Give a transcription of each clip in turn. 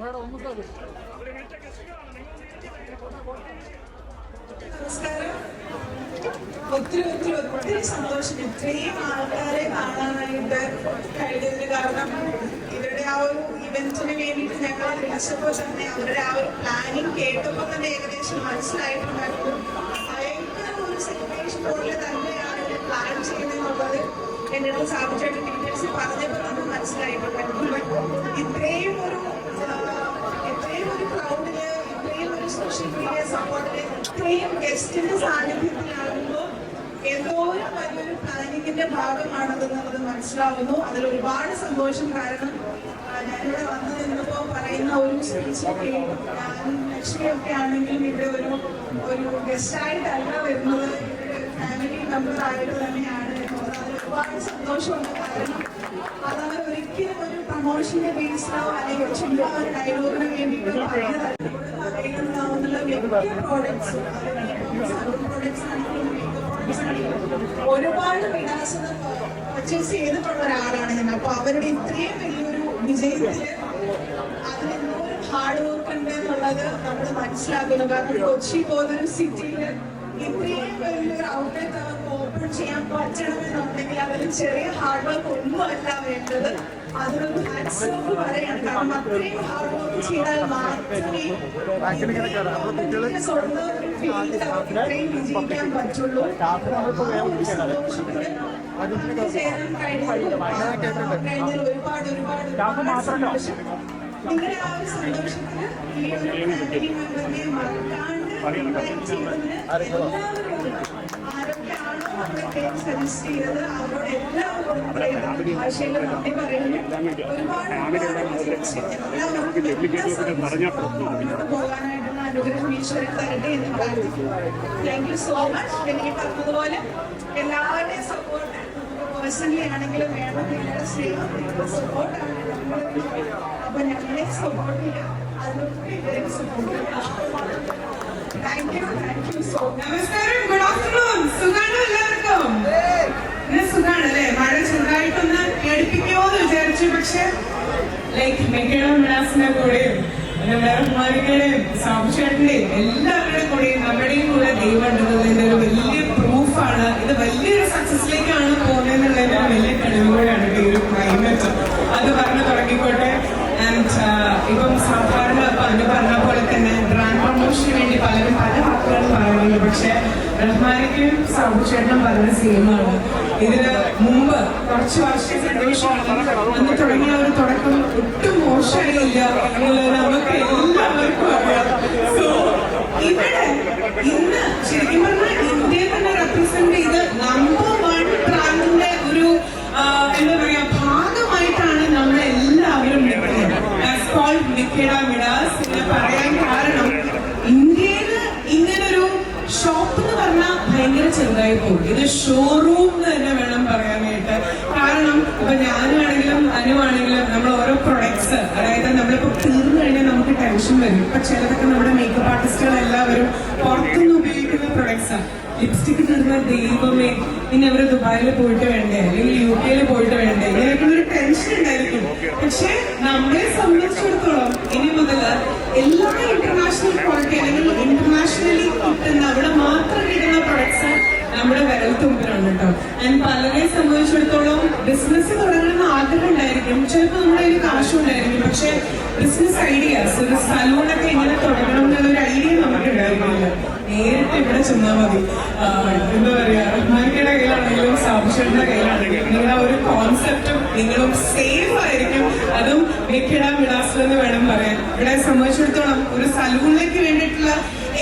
Madam ഒന്ന് sir ഒത്തിരി ഒത്തിരി ഒത്തിരി സന്തോഷം. ഇത്രയും ആൾക്കാരെ കാണാനായിട്ട് കഴിഞ്ഞതിന് കാരണം ഇവരുടെ ആ ഒരു ഇവന്റിന് വേണ്ടിയിട്ട് ഞങ്ങൾ വിളിച്ചപ്പോൾ തന്നെ അവരുടെ ആ ഒരു പ്ലാനിങ് കേട്ടപ്പോൾ തന്നെ ഏകദേശം മനസ്സിലായിട്ടുണ്ടായിരുന്നു. ഭയങ്കര ഒരു സെലിബ്രേഷൻ പോലെ തന്നെയാണ് പ്ലാൻ ചെയ്യുന്നതെന്നുള്ളത് എന്റെ അടുത്ത് സാധിച്ചായിട്ട് ഡീറ്റെയിൽസ് പറഞ്ഞപ്പോൾ നമുക്ക് മനസ്സിലായിട്ടുണ്ട് ഇത്രയും ഒരു ഇത്രയും ഒരു ക്രൗഡിന് ഇത്രയും ഒരു സോഷ്യൽ മീഡിയ സപ്പോർട്ടിന് ഇത്രയും ഗസ്റ്റിന്റെ സാന്നിധ്യത്തിലാകുമ്പോൾ എന്തോ ഒരു വലിയൊരു പ്ലാനിങ്ങിന്റെ ഭാഗമാണതെന്നുള്ളത് മനസ്സിലാവുന്നു. അതിൽ ഒരുപാട് സന്തോഷം കാരണം ഞാനിവിടെ വന്നു നിന്നപ്പോ പറയുന്ന ഒരു സ്പീച്ചൊക്കെ ഞാനും ലക്ഷ്മിയൊക്കെ ആണെങ്കിലും ഇവിടെ ഒരു ഒരു ഗസ്റ്റായിട്ടല്ല വരുന്നത്. ഫാമിലി മെമ്പർ ആയിട്ട് തന്നെയാണ്. ഒരുപാട് സന്തോഷമുണ്ട്. കാരണം അതവർ ഒരിക്കലും ഒരു പ്രമോഷന്റെ ബേസിലോ അല്ലെങ്കിൽ ചുമ്മാ ഒരു ഡയലോഗിന് വേണ്ടിയിട്ടോ അവൈലബിൾ മിക്ക പ്രോഡക്ട്സും ഒരുപാട് വിലാസത പർച്ചേസ് ചെയ്തിട്ടുള്ള ഒരാളാണ് ഞാൻ. അപ്പൊ അവരുടെ ഇത്രയും വലിയൊരു വിജയത്തിൽ അതിന് ഹാർഡ് വർക്ക് ഉണ്ട് എന്നുള്ളത് നമ്മൾ മനസ്സിലാക്കുന്നു. കാരണം കൊച്ചി പോലൊരു സിറ്റിയിൽ ഇത്രയും വലിയൊരു ഔട്ട്ലെറ്റ് അവർക്ക് ഓപ്പൺ ചെയ്യാൻ പറ്റണമെന്നുണ്ടെങ്കിൽ ചെറിയ ഹാർഡ് വർക്ക് ഒന്നുമല്ല വേണ്ടത്. അതിനൊരു ഹാറ്റ്സ് ഓഫ് പറയാണ് കാരണം അത്രയും ഹാർഡ് വർക്ക് ചെയ്താൽ മാത്രമേ സ്വന്തം ഒരു ഇത്രയും വിജയിക്കാൻ പറ്റുള്ളൂ. ചേരാൻ ഒരുപാട് ഒരുപാട് സന്തോഷം. നിങ്ങളുടെ ആ ഒരു സന്തോഷത്തിന് ഈ ഒരു ഫാമിലി മെമ്പറിനെ മറക്കാണ്ട് invite പേര് സജസ്റ്റ് ചെയ്തത് അവരോട് എല്ലാവരോടും ഭാഷയിൽ നന്ദി പറയുന്നു ഒരുപാട് എല്ലാവർക്കും പോകാനായിട്ടുള്ള അനുഗ്രഹം ഈശ്വരൻ തരട്ടെ എന്ന് പ്രാർത്ഥിക്കുന്നു താങ്ക് യു സോ മച്ച് എനിക്ക് പറഞ്ഞതുപോലെ എല്ലാവരുടെയും സപ്പോർട്ട് പേഴ്സണലി ആണെങ്കിലും വേണം നിങ്ങളുടെ സ്നേഹം നിങ്ങളുടെ സപ്പോർട്ടാണ് അപ്പൊ ഞങ്ങളെ സപ്പോർട്ട് ചെയ്യാം അതിനൊക്കെ സപ്പോർട്ട് ചെയ്യാം thank you thank you so much നമസ്കാരം. Good afternoon. സുഖാണോ എല്ലാവർക്കും ഇന്ന് സുഖാണ് അല്ലേ മഴ ചെറുതായിട്ടൊന്ന് എടുപ്പിക്കുമോ എന്ന് വിചാരിച്ചു പക്ഷെ ലൈക്ക് മെക്കയുടെ വിലാസിന്റെ കൂടെയും നമ്മുടെ റഹ്മാനിക്കയുടെയും സാബുചേട്ടന്റെയും എല്ലാവരുടെ കൂടെയും നമ്മുടെയും കൂടെ ദൈവം ഉണ്ടെന്നതിന്റെ ഒരു വലിയ പ്രൂഫാണ് ഇത് വലിയൊരു സക്സസിലേക്കാണ് പോകുന്നതെന്നുള്ളതിന്റെ വലിയ കഴിവുകൂടെയാണ് ഈ ഒരു ക്ലൈമറ്റ് അത് പറഞ്ഞു തുടങ്ങിക്കോട്ടെ. ആൻഡ് ഇപ്പം സാധാരണ അനു പറഞ്ഞ പോലെ തന്നെ ബ്രാൻഡ് വേണ്ടി പലരും പല വാക്കുകളും പറയുന്നുണ്ട്. പക്ഷെ റഹ്മാനിക്കും സാബുചേട്ടനും പറഞ്ഞ സിനിമയാണ് ഇതിന് മുമ്പ് കുറച്ച് ശേഷം അന്ന് തുടങ്ങിയ ഒരു തുടക്കം ഒട്ടും മോശമായില്ല എന്നുള്ളത് നമുക്ക് എല്ലാവർക്കും അറിയാം. സോ ഇവിടെ ഇന്ന് ശരിക്കും പറഞ്ഞാൽ ഇന്ത്യയെ തന്നെ റെപ്രസെന്റ് ചെയ്ത് നമ്പർ വൺ ബ്രാൻഡിന്റെ ഒരു എന്താ പറയാ ഭാഗമായിട്ടാണ് നമ്മൾ എല്ലാവരും നിൽക്കുന്നത് ചെറുതായി ഇത് ഷോറൂം എന്ന് തന്നെ വേണം പറയാനായിട്ട്. കാരണം ഇപ്പൊ ഞാനാണെങ്കിലും അനുവാണെങ്കിലും നമ്മൾ ഓരോ പ്രൊഡക്ട്സ് അതായത് നമ്മളിപ്പോ തീർന്നു കഴിഞ്ഞാൽ നമുക്ക് ടെൻഷൻ വരും. ഇപ്പൊ ചിലതൊക്കെ നമ്മുടെ മേക്കപ്പ് ആർട്ടിസ്റ്റുകൾ എല്ലാവരും പുറത്തുനിന്ന് ഉപയോഗിക്കുന്ന പ്രൊഡക്ട്സ് ആണ് ലിപ്സ്റ്റിക് തീർന്ന ദൈവമേ ഇനി അവർ ദുബായിൽ പോയിട്ട് വേണ്ടേ? അല്ലെങ്കിൽ യു കെയിൽ പോയിട്ട് വേണ്ടേ? ഇങ്ങനെയൊക്കെ ഒരു ടെൻഷൻ ഉണ്ടായിരിക്കും. പക്ഷെ നമ്മളെ സംബന്ധിച്ചിടത്തോളം ഇനി മുതൽ എല്ലാ ഇന്റർനാഷണൽ ക്വാളിറ്റി അല്ലെങ്കിൽ ഇന്റർനാഷണലി കിട്ടുന്ന അവിടെ മാത്രം കിട്ടുന്ന പ്രൊഡക്ട്സ് നമ്മുടെ വിരൽ തുമ്പിലാണ് കേട്ടോ ആൻഡ് പലരെ സംബന്ധിച്ചിടത്തോളം ബിസിനസ് തുടങ്ങണമെന്ന് ആഗ്രഹം ഉണ്ടായിരിക്കും ചിലപ്പോൾ നമ്മുടെ കയ്യിൽ കാശും ഉണ്ടായിരിക്കും പക്ഷെ ബിസിനസ് ഐഡിയാസ് ഒരു സലൂണൊക്കെ എങ്ങനെ തുടങ്ങണം എന്നുള്ള ഒരു ഐഡിയ നമുക്ക് ഉണ്ടായിരുന്നില്ല നേരിട്ട് ഇവിടെ ചെന്നാൽ മതി. എന്താ പറയാ റഹ്മാനിക്കയുടെ കയ്യിലാണെങ്കിലും സാബുഷയുടെ കയ്യിലാണെങ്കിലും നിങ്ങളുടെ ഒരു കോൺസെപ്റ്റും നിങ്ങളും സേഫ് ആയിരിക്കും. അതും വെക്കിട വിടാസം എന്ന് വേണം പറയാൻ. ഇവിടെ സംബന്ധിച്ചിടത്തോളം ഒരു സലൂണിലേക്ക് വേണ്ടിയിട്ടുള്ള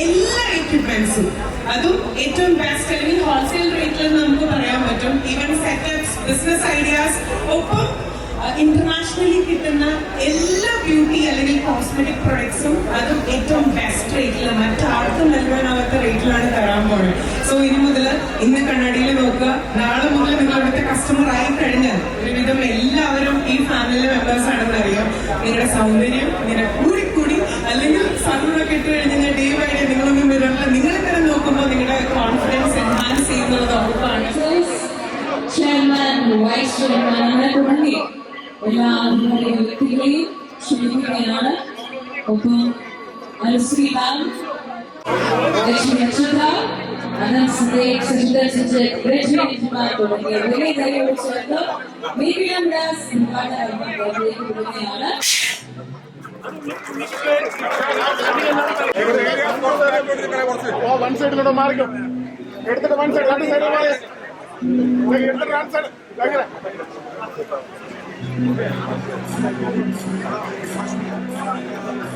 എല്ലാ എക്യുപ്മെന്റ്സും അതും ഏറ്റവും ബെസ്റ്റ് അല്ലെങ്കിൽ ഹോൾസെയിൽ റേറ്റിൽ നമുക്ക് പറയാൻ പറ്റും. ഈവൻ സെറ്റപ്സ് ബിസിനസ് ഐഡിയാസ് ഒപ്പം ഇന്റർനാഷണലി കിട്ടുന്ന എല്ലാ ബ്യൂട്ടി അല്ലെങ്കിൽ കോസ്മെറ്റിക് പ്രൊഡക്ട്സും അതും ഏറ്റവും ബെസ്റ്റ് റേറ്റിൽ മറ്റാർക്കും നൽകാനാവാത്ത റേറ്റിലാണ് തരാൻ പോകുന്നത് സോ ഇനി മുതൽ ഇന്ന് കണ്ണാടിയിൽ നോക്കുക നാളെ മുതൽ നിങ്ങൾ ഇവിടുത്തെ കസ്റ്റമർ ആയി കഴിഞ്ഞാൽ ഒരുവിധം എല്ലാവരും ഈ ഫാമിലി മെമ്പേഴ്സ് ആണെന്ന് അറിയാം നിങ്ങളുടെ സൗന്ദര്യം ഇങ്ങനെ കൂടിക്കൂടി കൂടി അല്ലെങ്കിൽ സണ്ണൊക്കെ ഇട്ട് കഴിഞ്ഞാൽ ഡേ ബൈ ഡേ നിങ്ങളൊന്നും മിററിൽ തന്നെ നോക്കുമ്പോൾ നിങ്ങളുടെ കോൺഫിഡൻസ് എൻഹാൻസ് ചെയ്യുന്നുള്ളത് ഉറപ്പാണ്. ചെയർമാൻ വൈസ് ചെയർമാൻ അങ്ങനെ തുടങ്ങി എല്ലാ വ്യക്തികളെയും ക്ഷണിക്കുകയാണ്. ഒപ്പം അനുശ്രീ മാം ലക്ഷ്മി നക്ഷത്ര అనంత్ సుందర్ సుందర్ గ్రాడ్యుయేట్ కుమార్ தொடங்கிய விலைதறி உற்சவத்தில் மீடியம் டாஸ் వన్ సైడ్ కూడా మార్గం ఎడతడు వన్ సైడ్ రెండు సైడ్ వాలి ఎడతడు రెండు సైడ్ దగ్గర Thank you.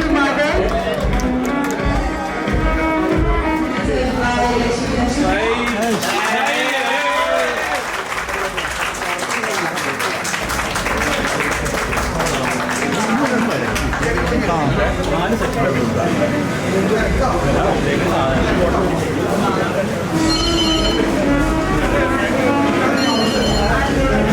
Thank you.